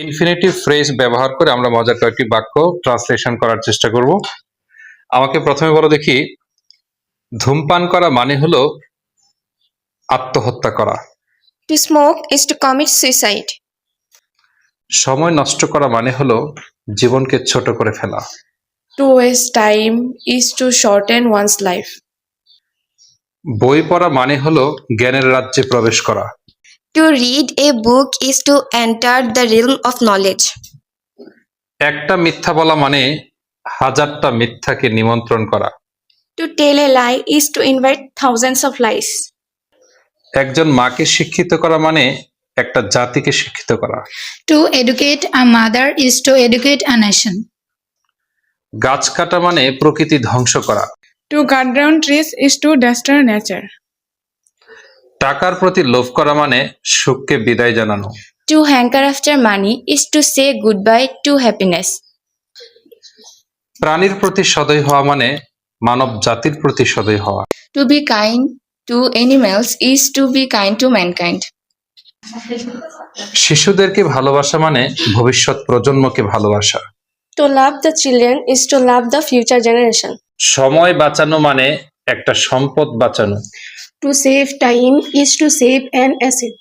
Infinitive phrase ব্যবহার করে আমরা মজার কয়েকটি বাক্য ট্রান্সলেশন করার চেষ্টা করব। আমাকে প্রথমে বলো দেখি ধূমপান করা মানে হলো আত্মহত্যা করা। To smoke is to commit suicide. সময় নষ্ট করা মানে হলো জীবনকে ছোট করে ফেলা। To waste time is to shorten one's life বই পড়া মানে হলো জ্ঞানের রাজ্যে প্রবেশ করা। To read a book is to enter the realm of knowledge. একটা মিথ্যা বলা মানে হাজারটা মিথ্যাকে নিমন্ত্রণ করা To tell a lie is to invite thousands of lies. একজন মাকে শিক্ষিত করা মানে একটা জাতিকে শিক্ষিত করা To educate a mother is to educate a nation. গাছ কাটা মানে প্রকৃতি ধ্বংস করা To cut down trees is to destroy nature. টাকার প্রতি লোভ করা মানে সুখকে বিদায় জানানো। To hanker after money is to say goodbye to happiness প্রাণীর প্রতি সদয় হওয়া মানে মানব জাতির প্রতি সদয় হওয়া। To be kind to animals is to be kind to mankind শিশুদেরকে ভালোবাসা মানে ভবিষ্যৎ প্রজন্মকে ভালোবাসা। To love the children is to love the future generation সময় বাঁচানো মানে একটা সম্পদ বাঁচানো। To save time is to save an asset.